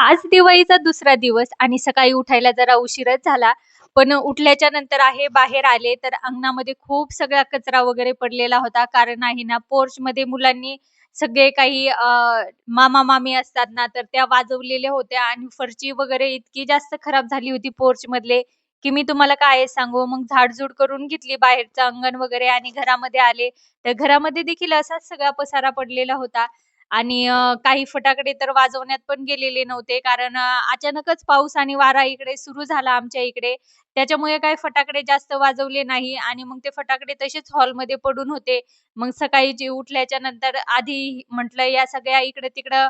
आज दिवाळीचा दुसरा दिवस आणि सकाळी उठायला जरा उशीरच झाला. पण उठल्याच्या नंतर आहे बाहेर आले तर अंगणामध्ये खूप सगळा कचरा वगैरे पडलेला होता. कारण आहे ना पोर्च मध्ये मुलांनी सगळे काही मामा-मामी असतात ना, तर त्या वाजवलेल्या होत्या आणि फरची वगैरे इतकी जास्त खराब झाली होती पोर्च मधले की मी तुम्हाला काय सांगू. मग झाडझूड करून घेतली बाहेरचं अंगण वगैरे आणि घरामध्ये आले. तर घरामध्ये देखील असाच सगळा पसारा पडलेला होता. आणि काही फटाकडे तर वाजवण्यात पण गेलेले नव्हते. कारण अचानकच पाऊस आणि वारा इकडे सुरू झाला आमच्या इकडे. त्याच्यामुळे काय फटाकडे जास्त वाजवले नाही आणि मग ते फटाकडे तसेच हॉलमध्ये पडून होते. मग सकाळी जे उठल्याच्या नंतर आधी म्हटलं या सगळ्या इकडे तिकडं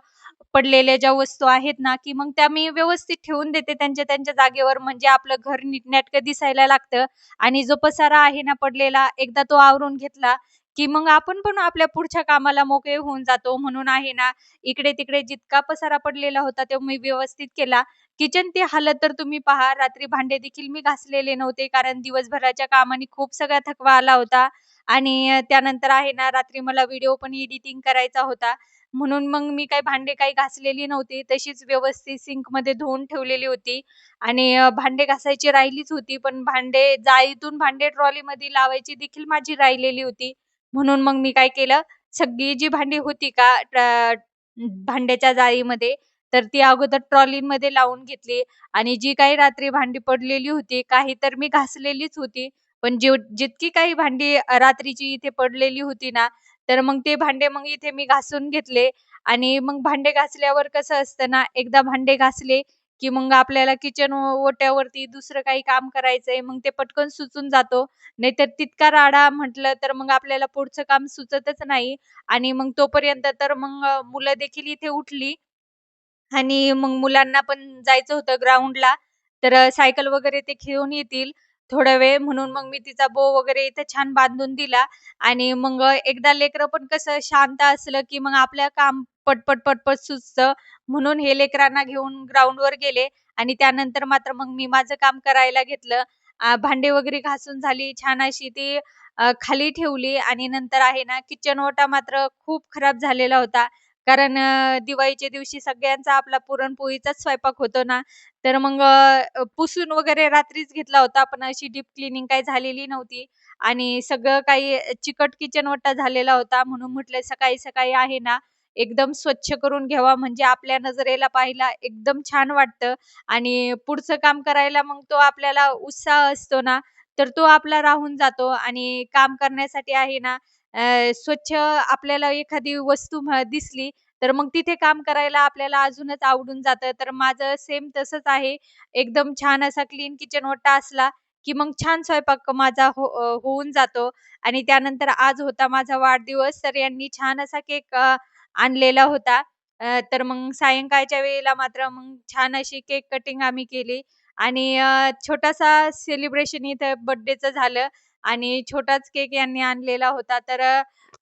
पडलेल्या ज्या वस्तू आहेत ना, की मग त्या मी व्यवस्थित ठेवून देते त्यांच्या त्यांच्या जागेवर. म्हणजे आपलं घर नीटनेटकं दिसायला लागतं आणि जो पसारा आहे ना पडलेला, एकदा तो आवरून घेतला, की मग आपण पण आपल्या पुढच्या कामाला मोकळे होऊन जातो. म्हणून आहे ना, इकडे-तिकडे जितका पसारा पडलेला होता तो मी व्यवस्थित केला. किचनची हालत तर तुम्ही पहा. रात्री भांडे देखील मी घासलेले नव्हते. कारण दिवसभराच्या कामाने खूप सगळा थकवा आला होता आणि अ, त्यानंतर आहे ना, रात्री मला व्हिडिओ पण एडिटिंग करायचा होता. म्हणून मग मी काही भांडे काही घासलेली नव्हती. तशीच व्यवस्थित सिंकमध्ये धुवून ठेवलेली होती आणि अ, भांडे घासायची राहिलीच होती. पण भांडे जाळीतून भांडे ट्रॉलीमध्ये लावायची देखील माझी राहिलेली होती. म्हणून मग मी काय केलं, सगळी जी भांडी होती का भांड्याच्या जाळीमध्ये, तर ती अगोदर ट्रॉलीमध्ये लावून घेतली आणि जी काही रात्री भांडी पडलेली होती, काही तर मी घासलेलीच होती. पण जेव जितकी काही भांडी अ, रात्रीची इथे पडलेली होती ना, तर मग ते भांडे मग इथे मी घासून घेतले आणि मग भांडे घासल्यावर कसं असतं ना, एकदा भांडे घासले, की मग आपल्याला किचन ओट्यावरती दुसरं काही काम करायचंय, मग ते पटकन सुचून जातो. नाहीतर तितका राडा म्हटलं तर मग आपल्याला पुढचं काम सुचतच नाही आणि मग तोपर्यंत तर मग मुलं देखील इथे उठली आणि मग मुलांना पण जायचं होतं ग्राउंडला. तर सायकल वगैरे ते खेळून येतील थोडा वेळ म्हणून मग मी तिचा बो वगैरे इथे छान बांधून दिला आणि मग एकदा लेकरं पण कसं शांत असलं, की मग आपल्या काम पटपट, पटपट सुचतं. म्हणून हे लेकरांना घेऊन ग्राउंडवर गेले आणि त्यानंतर मात्र मग मी माझं काम करायला घेतलं. भांडे वगैरे घासून झाली. छान अशी ती खाली ठेवली आणि नंतर आहे ना किचन ओटा मात्र खूप खराब झालेला होता. कारण दिवाळीच्या दिवशी सगळ्यांचा आपला पुरणपोळीचाच स्वयंपाक होतो ना, तर मग पुसून वगैरे रात्रीच घेतला होता. पण अशी डीप क्लिनिंग काही झालेली नव्हती आणि सगळं काही चिकट किचन ओटा झालेला होता. म्हणून म्हटलं सकाळी-सकाळी आहे ना, एकदम स्वच्छ करून घ्यावा म्हणजे आपल्या नजरेला पाहायला एकदम छान वाटतं आणि पुढचं काम करायला मग तो आपल्याला उत्साह असतो ना, तर तो आपला राहून जातो आणि काम करण्यासाठी आहे ना, अ, स्वच्छ आपल्याला एखादी वस्तू म्ह दिसली, तर मग तिथे काम करायला आपल्याला अजूनच आवडून जातं. तर माझं सेम तसंच आहे. एकदम छान असा क्लीन किचन ओटा असला, की मग छान स्वयंपाक माझा हो अ, होऊन जातो आणि त्यानंतर आज होता माझा वाढदिवस, तर यांनी छान असा केक अ, आणलेला होता. तर मग सायंकाळच्या वेळेला मात्र मग छान अशी केक कटिंग आम्ही केली आणि छोटासा सेलिब्रेशन इथं बर्थडेचं झालं आणि छोटाच केक यांनी आणलेला होता. तर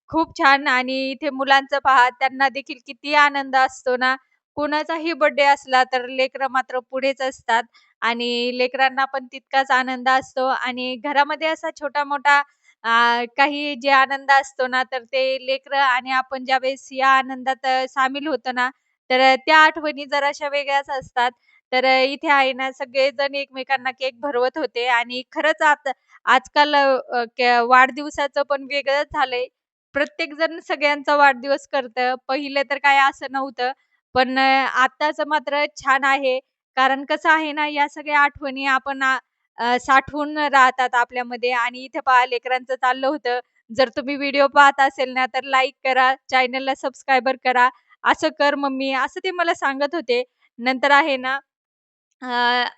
खूप छान आणि इथे मुलांचं पहा त्यांना देखील किती आनंद असतो ना. कोणाचाही बर्थडे असला तर लेकरं मात्र पुढेच असतात आणि लेकरांना पण तितकाच आनंद असतो आणि घरामध्ये असा छोटा-मोठा काही जे आनंद असतो ना, तर ते लेकरं आणि आपण ज्यावेळेस या आनंदात अ, सामील होतो ना, तर अ, त्या आठवणी जराशा वेगळ्याच असतात. तर अ, इथे आहे ना सगळेजण एकमेकांना केक भरवत होते आणि खरंच आता आजकाल अ, वाढदिवसाचं पण वेगळंच झालंय. प्रत्येकजण सगळ्यांचा वाढदिवस करतं. पहिले तर काय असं नव्हतं. पण अ, आत्ताचं मात्र छान आहे. कारण कसं आहे ना, या सगळ्या आठवणी आपण आ साठवून राहतात आपल्यामध्ये आणि इथे पहा लेकरांचं चाललं होतं, "जर तुम्ही व्हिडिओ पाहत असेल ना, तर लाईक करा, चॅनलला सबस्क्रायबर करा, असं कर मम्मी." असं ते मला सांगत होते. नंतर आहे ना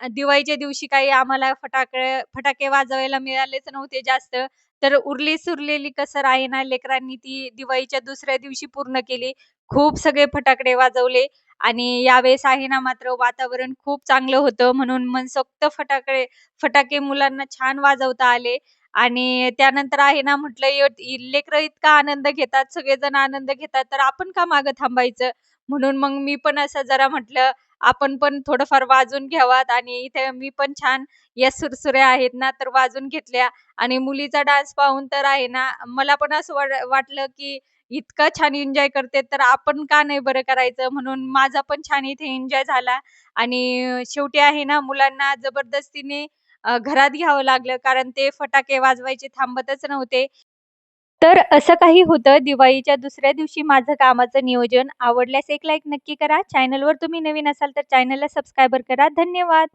दिवाळीच्या दिवशी काही आम्हाला फटाके फटाके वाजवायला मिळालेच नव्हते जास्त. तर उरली-सुरलेली कसर आहे ना, लेकरांनी ती दिवाळीच्या दुसऱ्या दिवशी पूर्ण केली. खूप सगळे फटाकडे वाजवले आणि यावेळेस आहे ना, मात्र वातावरण खूप चांगलं होतं. म्हणून मनसोक्त फटाकडे फटाके मुलांना छान वाजवता आले आणि त्यानंतर आहे ना, म्हटलं लेकर लेकरं इतका आनंद घेतात, सगळेजण आनंद घेतात, तर आपण का मागं थांबायचं? म्हणून मग मी पण असं जरा म्हटलं, आपण पण थोडंफार वाजून घ्यावात आणि इथे मी पण छान या सुरसुऱ्या आहेत ना, तर वाजून घेतल्या आणि मुलीचा डान्स पाहून तर आहे ना, मला पण असं वाटलं, की इतका छान एन्जॉय करते तर आपण का नाही बरं करायचं म्हणून माझा पण छान इथे एन्जॉय झाला आणि शेवटी आहे ना मुलांना जबरदस्तीने घरात घ्यावं लागलं कारण ते फटाके वाजवायचे थांबतच नव्हते. तर असं काही होतं दिवाळीच्या दुसऱ्या दिवशी माझं कामाचं नियोजन. आवडल्यास एक लाईक नक्की करा. चॅनलवर तुम्ही नवीन असाल तर चॅनलला सबस्क्रायबर करा. धन्यवाद.